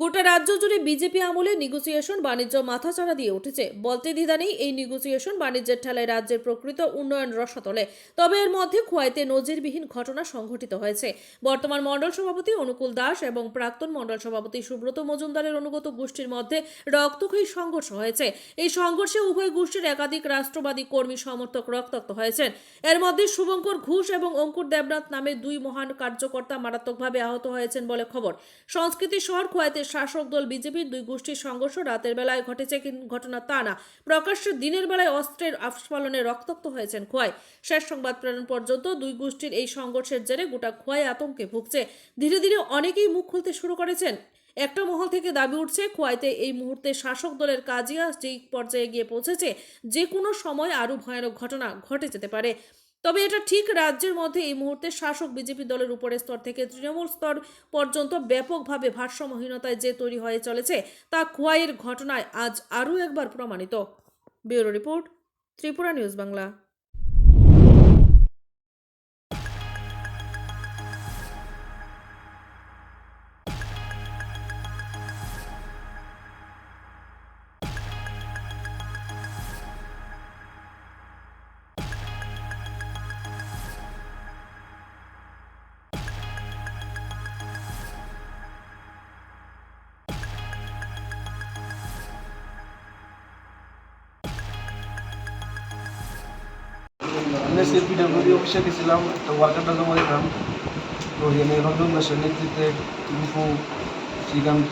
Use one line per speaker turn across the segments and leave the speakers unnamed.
গোটা রাজ্য জুড়ে বিজেপি আমলে নেগোসিয়েশন বাণিজ্য মাথাচাড়া দিয়ে উঠেছে। বলতে দ্বিধা নেই, এই নেগোসিয়েশন বাণিজ্যের ঠেলায় রাজ্যের প্রকৃত উন্নয়ন রসাতলে। তবে এর মধ্যে খোয়াইতে নজিরবিহীন ঘটনা সংঘটিত হয়েছে। বর্তমান মণ্ডল সভাপতি অনুকূল দাস এবং প্রাক্তন মণ্ডল সভাপতি সুব্রত মজুমদারের অনুগত গোষ্ঠীর মধ্যে রক্তক্ষয়ী সংঘর্ষ হয়েছে। এই সংঘর্ষে উভয় গোষ্ঠীর একাধিক রাষ্ট্রবাদী কর্মী সমর্থক রক্তাক্ত হয়েছেন। এর মধ্যে শুভঙ্কর ঘোষ এবং অঙ্কুর দেবনাথ নামে দুই মহান কার্যকর্তা মারাত্মকভাবে আহত হয়েছেন বলে খবর। সংস্কৃতি শহর খোয়াইতে শাসক দল বিজেপির দুই গোষ্ঠীর সংঘর্ষ রাতের বেলায় ঘটেছে ঘটনা তা না। প্রকাশ্যে দিনের বেলায় অস্ত্রের আস্ফালনে রক্তাক্ত হয়েছেন খোয়াই। শেষ সংবাদ প্রেরণ পর্যন্ত দুই গোষ্ঠীর এই সংঘর্ষের জেরে গোটা খোয়াই আতঙ্কে ভুগছে। ধীরে ধীরে অনেকেই মুখ খুলতে শুরু করেছেন। একটা মহল থেকে দাবি উঠছে, খোয়াইতে এই মুহূর্তে শাসক দলের কাজিয়া যেই পর্যায়ে গিয়ে পৌঁছেছে। যে কোনো সময় আরও ভয়ানক ঘটনা ঘটে যেতে পারে। তবে এটা ঠিক রাজ্যের মধ্যে এই মুহূর্তে শাসক বিজেপি দলের উপরের স্তর থেকে তৃণমূল স্তর পর্যন্ত ব্যাপকভাবে ভারসাম্যহীনতায় যে তৈরি হয়ে চলেছে, তা খোয়াইয়ের ঘটনায় আজ আরও একবার প্রমাণিত। Bureau report, Tripura news Bangla.
আজকে পিডাব্লিউডি অফিসে গেছিলাম একটা ওয়ার্কারটা জমা দিতাম তো এখানে রঞ্জন দাসের নেতৃত্বে টুকু শ্রীকান্ত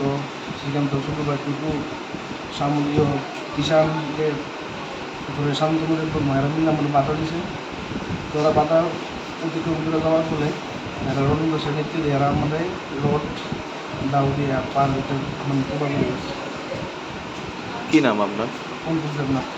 শ্রীকান্ত শুক্রবার টুকু সামলীয় কিষানদের উপরে শান্তনুরের উপর মায়েরামিন নামের বাধা দিছে। তো ওরা বাধা অতিক্রম করে যাওয়ার ফলে এরা রঞ্জন দাসের নেতৃত্বে এরা আমাদের রোড দাও দিয়ে পার মানে গেছে
কি নাম আপনার?
অঙ্কুর দেবনাথ।